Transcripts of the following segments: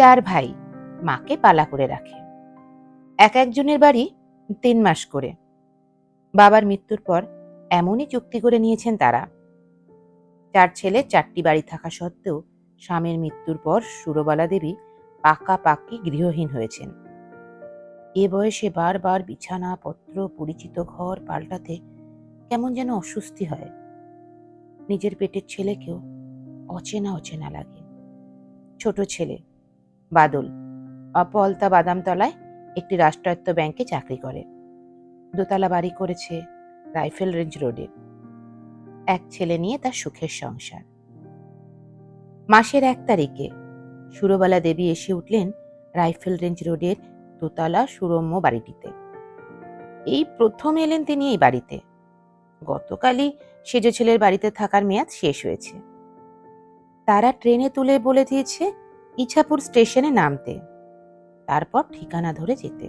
চার ভাই মাকে পালা করে রাখে। এক একজনের বাড়ি তিন মাস করে। বাবার মৃত্যুর পর এমনই চুক্তি করে নিয়েছেন তারা। চার ছেলে চারটি বাড়ি থাকা সত্ত্বেও স্বামীর মৃত্যুর পর সুরবালা দেবী পাকাপাকি গৃহহীন হয়েছেন। এ বয়সে বারবার বিছানা পত্র পরিচিত ঘর পাল্টাতে কেমন যেন অস্বস্তি হয়। নিজের পেটের ছেলেকেও অচেনা অচেনা লাগে। ছোট ছেলে বাদল। অপলতা বাদামতলায় একটি রাষ্ট্রায়ত্ত ব্যাংকে চাকরি করে। দোতলা বাড়ি করেছে রাইফেল রেঞ্জ রোডে। এক ছেলে নিয়ে তার সুখের সংসার। মাসের এক তারিখে সুরবালা দেবী এসে উঠলেন রাইফেল রেঞ্জ রোডের দোতলা সুরম্য বাড়িটিতে। এই প্রথম এলেন তিনি এই বাড়িতে। গতকালই সেজ ছেলের বাড়িতে থাকার মেয়াদ শেষ হয়েছে। তারা ট্রেনে তুলে বলে দিয়েছে ইছাপুর স্টেশনে নামতে। তারপর ঠিকানা ধরে যেতে।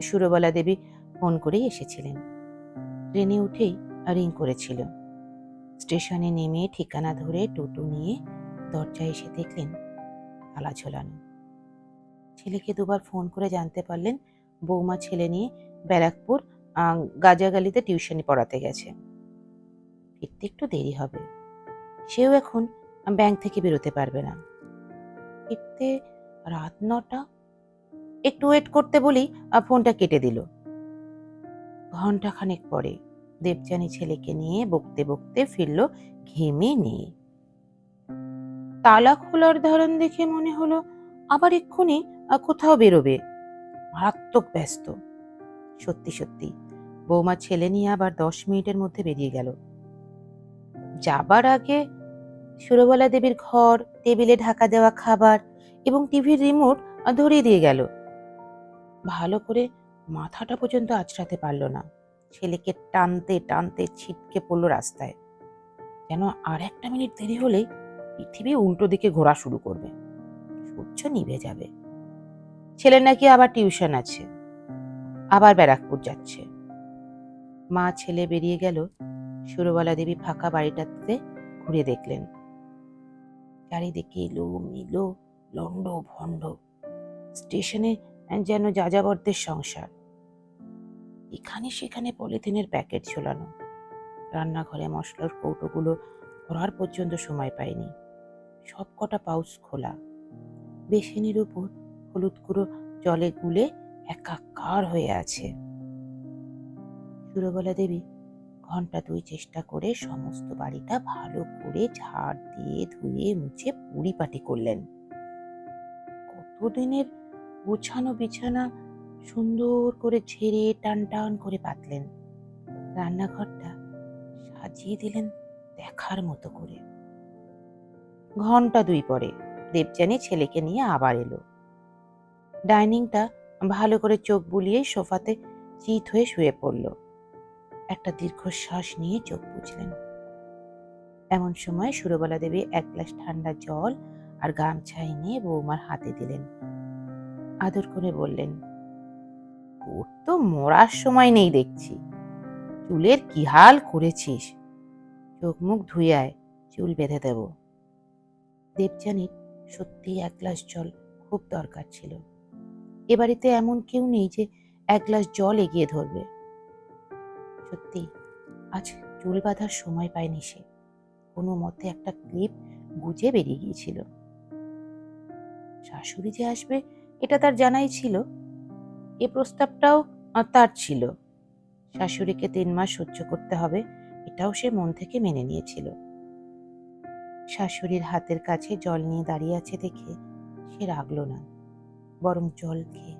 সুরবালা দেবী ফোন করেই এসেছিলেন। ট্রেনে উঠেই রিং করেছিল। স্টেশনে নেমে ঠিকানা ধরে টোটো নিয়ে দরজায় এসে দেখলেন তালা ঝোলানো। ছেলেকে দুবার ফোন করে জানতে পারলেন বৌমা ছেলে নিয়ে ব্যারাকপুর গাজাগালিতে টিউশনি পড়াতে গেছে। ফিরতে একটু দেরি হবে। সেও এখন ব্যাংক থেকে বেরোতে পারবে না। ফিরতে রাত নটা? একটু ওয়েট করতে বলি ফোনটা কেটে দিল। ঘণ্টা খানেক পরে দেবযানী ছেলেকে নিয়ে বকতে বকতে ফিরল ঘেমে নিয়ে। তালা খোলার ধরন দেখে মনে হলো, আবার এক্ষুনি কোথাও বেরোবে। মারাত্মক ব্যস্ত। সত্যি সত্যি বৌমা ছেলে নিয়ে আবার দশ মিনিটের মধ্যে বেরিয়ে গেল। যাবার আগে সুরবালা দেবীর ঘর, টেবিলে ঢাকা দেওয়া খাবার এবং টিভির রিমোট ধরিয়ে দিয়ে গেল। ভালো করে মাথাটা পর্যন্ত আছড়াতে পারল না। ছেলেকে টানতে টানতে ছিটকে পড়ল রাস্তায়। যেন আর একটা মিনিট দেরি হলেই পৃথিবী উল্টো দিকে ঘোরা শুরু করবে। সূর্য নিভে যাবে। ছেলে নাকি আবার টিউশন আছে। আবার ব্যারাকপুর যাচ্ছে। মা ছেলে বেরিয়ে গেল। সুরবালা দেবী ফাঁকা বাড়িটাতে ঘুরে দেখলেন। চারিদিকে এলো, মিলো, লন্ড, ভণ্ড। স্টেশনে যেন যাযাবরদের সংসার। এখানে সেখানে পলিথিনের প্যাকেট ঝোলানো। রান্নাঘরে মশলার কৌটোগুলো ভরার পর্যন্ত সময় পায়নি সব কটা পাউচ খোলা। বেসিনের উপর হলুদ গুঁড়ো জলে গুলে একাকার হয়ে আছে। সুরবালা দেবী ঘণ্টা দুই চেষ্টা করে সমস্ত বাড়িটা ভালো করে ঝাড় দিয়ে ধুয়ে মুছে পরিপাটি করলেন। কতদিনের গোছানো বিছানা সুন্দর করে ঝেড়ে টান টান করে পাতলেন। রান্নাঘরটা সাজিয়ে দিলেন দেখার মতো করে। ঘণ্টা দুই পরে দেবযানী ছেলেকে নিয়ে আবার এলো। ডাইনিংটা ভালো করে চোখ বুলিয়ে সোফাতে চিত হয়ে শুয়ে পড়ল। একটা দীর্ঘশ্বাস নিয়ে চোখ বুঝলেন এমন সময় সুরবালা দেবী এক গ্লাস ঠান্ডা জল আর গামছা এনে বৌমার হাতে দিলেন। আদর করে বললেন, তোর তো মরার সময় নেই দেখছি। চুলের কি হাল করেছিস? চোখ মুখ ধুয়ে আয়, চুল বেঁধে দেব দেবযানীর সত্যি এক গ্লাস জল খুব দরকার ছিল। এ বাড়িতে এমন কেউ নেই যে এক গ্লাস জল এগিয়ে ধরবে। সত্যি, আজ চুল বাঁধার সময় পায়নি সে। কোনো মতে একটা ক্লিপ গুজে বেরিয়ে গিয়েছিল। শাশুড়ি যে আসবে, এটা তার জানাই ছিল। এ প্রস্তাবটাও তার ছিল। শাশুড়িকে তিন মাস সহ্য করতে হবে, এটাও সে মন থেকে মেনে নিয়েছিল। শাশুড়ির হাতের কাছে জল নিয়ে দাঁড়িয়ে আছে দেখে সে রাগলো না, বরং জল খেয়ে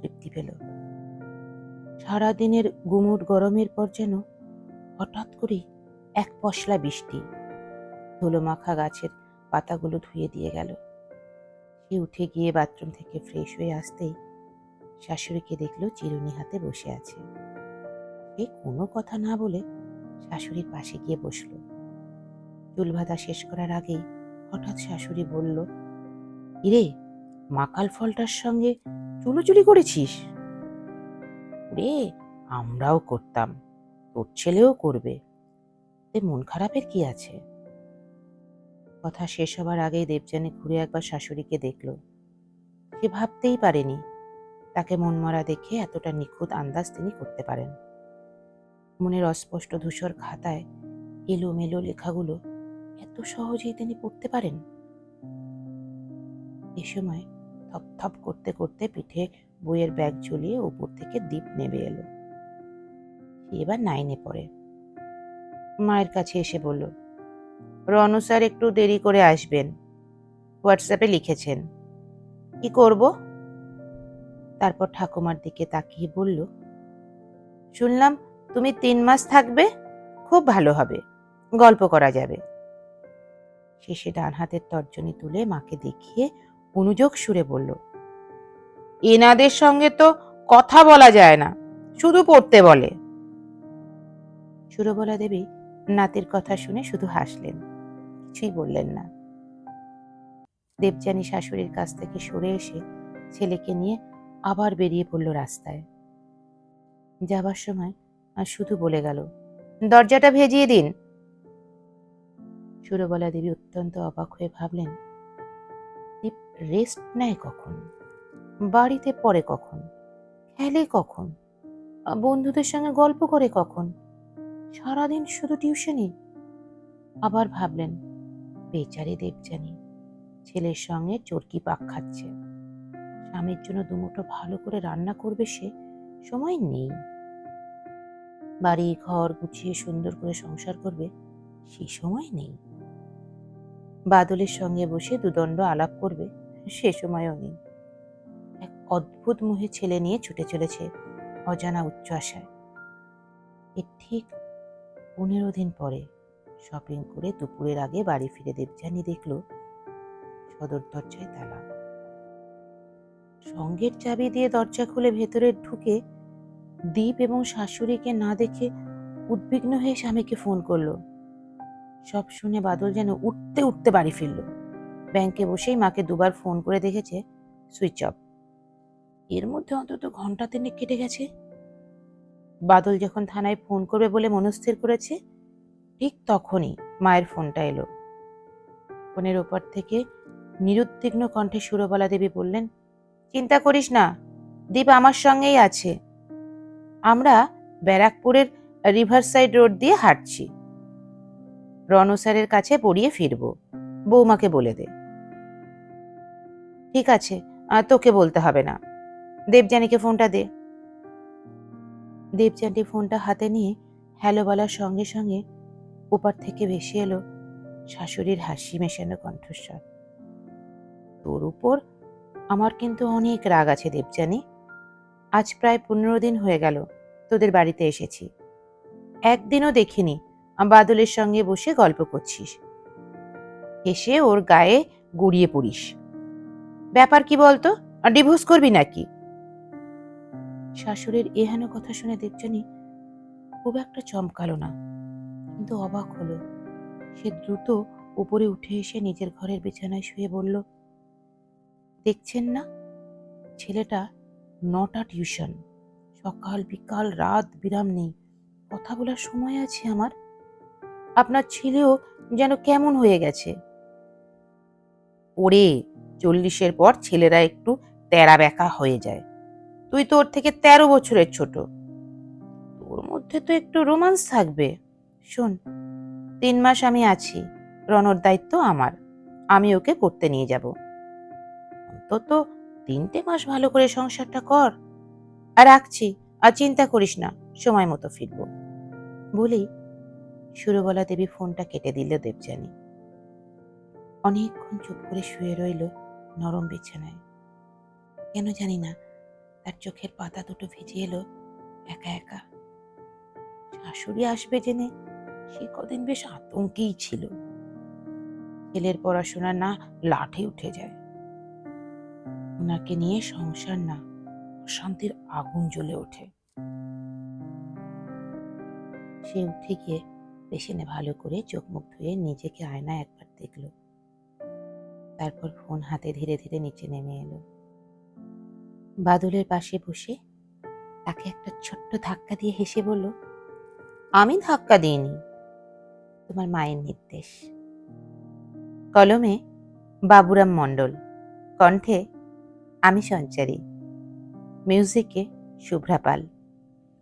তৃপ্তি পেল। সারাদিনের গুমুট গরমের পর যেন হঠাৎ করে এক পশলা বৃষ্টি ধুলোমাখা গাছের পাতাগুলো ধুয়ে দিয়ে গেল। সে উঠে গিয়ে বাথরুম থেকে ফ্রেশ হয়ে আসতেই শাশুড়িকে দেখল চিরুনি হাতে বসে আছে। সে কোনো কথা না বলে শাশুড়ির পাশে গিয়ে বসল। চুল বাঁধা শেষ করার আগেই হঠাৎ শাশুড়ি বলল, ইরে, মাকাল ফলটার সঙ্গে চুলোচুলি করেছিস? রে আমরাও করতাম। তোর ছেলেও করবে। তে মন খারাপের কি আছে? কথা শেষ হবার আগেই দেবযানী ঘুরে একবার শাশুড়িকে দেখল। সে ভাবতেই পারেনি, তাকে মনমরা দেখে এতটা নিখুঁত আন্দাজ তিনি করতে পারেন। মনের অস্পষ্ট ধূসর খাতায় এলোমেলো লেখাগুলো এত সহজেই তিনি পড়তে পারেন? এ সময় থপথপ করতে করতে পিঠে বইয়ের ব্যাগ ঝুলিয়ে উপর থেকে দ্বীপ নেমে এলো। সে এবার নাইনে পড়ে। মায়ের কাছে এসে বলল, রনু স্যার, একটু দেরি করে আসবেন। হোয়াটসঅ্যাপে লিখেছেন। কি করব? তারপর ঠাকুমার দিকে তাকিয়ে বলল, শুনলাম তুমি তিন মাস থাকবে, খুব ভালো হবে। গল্প করা যাবে। শেষে ডান হাতের তর্জনী তুলে মাকে দেখিয়ে অনুযোগ সুরে বলল এনাদের সঙ্গে তো কথা বলা যায় না, শুধু পড়তে বলে। সুরবলা দেবী নাতির কথা শুনে শুধু হাসলেন, কিছুই বললেন না। দেবযানী শাশুড়ির কাছ থেকে সরে এসে ছেলেকে নিয়ে আবার বেরিয়ে পড়ল রাস্তায়। যাবার সময় আর শুধু বলে গেল, দরজাটা ভেজিয়ে দিন। সুরবলা দেবী অত্যন্ত অবাক হয়ে ভাবলেন রেস্ট নেয় কখন? বাড়িতে পড়ে কখন? খেলে কখন? বন্ধুদের সঙ্গে গল্প করে কখন? সারাদিন শুধু টিউশনই? আবার ভাবলেন, বেচারি দেবজানি ছেলের সঙ্গে চরকি পাক খাচ্ছে। স্বামীর জন্য দুমুঠো ভালো করে রান্না করবে সে, সময় নেই। বাড়ি ঘর গুছিয়ে সুন্দর করে সংসার করবে, সে সময় নেই। বাদলের সঙ্গে বসে দুদণ্ড আলাপ করবে, সে সময়ও নেই। অদ্ভুত মুহে ছেলে নিয়ে ছুটে চলেছে অজানা উচ্চ আশায়। এর ঠিক পনেরো দিন পরে শপিং করে দুপুরের আগে বাড়ি ফিরে দেবযানী দেখল সদর দরজায় তালা। সঙ্গের চাবি দিয়ে দরজা খুলে ভেতরে ঢুকে দীপ এবং শাশুড়িকে না দেখে উদ্বিগ্ন হয়ে স্বামীকে ফোন করল। সব শুনে বাদল যেন উঠতে উঠতে বাড়ি ফিরল। ব্যাংকে বসেই মাকে দুবার ফোন করে দেখেছে সুইচ অফ। এর মধ্যে অন্তত ঘণ্টা তিনেক কেটে গেছে। বাদল যখন থানায় ফোন করবে বলে মনস্থির করেছে, ঠিক তখনই মায়ের ফোনটা এলো। ফোনের ওপর থেকে নিরুদ্বিগ্ন কণ্ঠে সুরবালা দেবী বললেন, চিন্তা করিস না, দীপ আমার সঙ্গেই আছে। আমরা ব্যারাকপুরের রিভারসাইড রোড দিয়ে হাঁটছি। রণস্যারের কাছে পড়িয়ে ফিরব, বৌমাকে বলে দে। ঠিক আছে তোকে বলতে হবে না। দেবযানীকে ফোনটা দে। দেবযানী ফোনটা হাতে নিয়ে হ্যালো বলার সঙ্গে সঙ্গে ওপার থেকে ভেসে এলো শাশুড়ির হাসি মেশানো কণ্ঠস্বর। তোর উপর আমার কিন্তু অনেক রাগ আছে দেবযানী। আজ প্রায় পনেরো দিন হয়ে গেল তোদের বাড়িতে এসেছি। একদিনও দেখিনি বাদলের সঙ্গে বসে গল্প করছিস। এসে ওর গায়ে গড়িয়ে পড়িস। ব্যাপার কি বলতো? ডিভোর্স করবি নাকি? শাশুড়ির এহেন কথা শুনে দেবজানি খুব একটা চমকালো না। কিন্তু অবাক হলো। সে দ্রুত উপরে উঠে এসে নিজের ঘরের বিছানায় শুয়ে বলল, দেখছেন না? ছেলেটা নটা টিউশন। সকাল, বিকাল, রাত বিরাম নেই। কথা বলার সময় আছে আমার। আপনার ছেলেও যেন কেমন হয়ে গেছে। ওরে চল্লিশের পর ছেলেরা একটু তেরা বেকা হয়ে যায়। তুই তো ওর থেকে তেরো বছরের ছোট। তোর মধ্যে তো একটু রোমান্স থাকবে। শোন, তিন মাস আমি আছি, রনর দায়িত্ব আমার, আমি ওকে করতে নিয়ে যাব। অন্তত তিনটে মাস ভালো করে সংসারটা কর। আর রাখছি, আর চিন্তা করিস না, সময় মতো ফিরবো। বলি, সুরবলা দেবী ফোনটা কেটে দিল দেবযানী। অনেকক্ষণ চুপ করে শুয়ে রইল নরম বিছানায়। কেন জানি না তার চোখের পাতা দুটো ভিজে এলো একা একা। শাশুড়ি আসবে জেনে সে কদিন বেশ আতঙ্কেই ছিল। ছেলের পড়াশোনা না লাঠে উঠে যায়। ওনাকে নিয়ে সংসার না, অশান্তির আগুন জ্বলে ওঠে। সে উঠে গিয়ে পেছনে ভালো করে চোখ মুখ ধুয়ে নিজেকে আয়নায় একবার দেখল। তারপর ফোন হাতে ধীরে ধীরে নিচে নেমে এলো। বাদলের পাশে বসে তাকে একটা ছোট্ট ধাক্কা দিয়ে হেসে বলল, আমি ধাক্কা দিইনি। তোমার মায়ের নির্দেশ। কলমে বাবুরাম মণ্ডল, কণ্ঠে, আমি সঞ্চারী, মিউজিকে শুভ্রা পাল।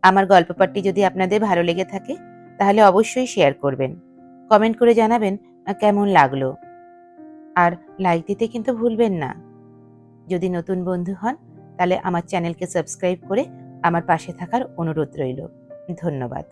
আমার গল্প পাঠটি যদি আপনাদের ভালো লেগে থাকে, তাহলে অবশ্যই শেয়ার করবেন। কমেন্ট করে জানাবেন কেমন লাগল। আর লাইক দিতে কিন্তু ভুলবেন না। যদি নতুন বন্ধু হন তাহলে আমার চ্যানেলকে সাবস্ক্রাইব করে আমার পাশে থাকার অনুরোধ রইল। ধন্যবাদ।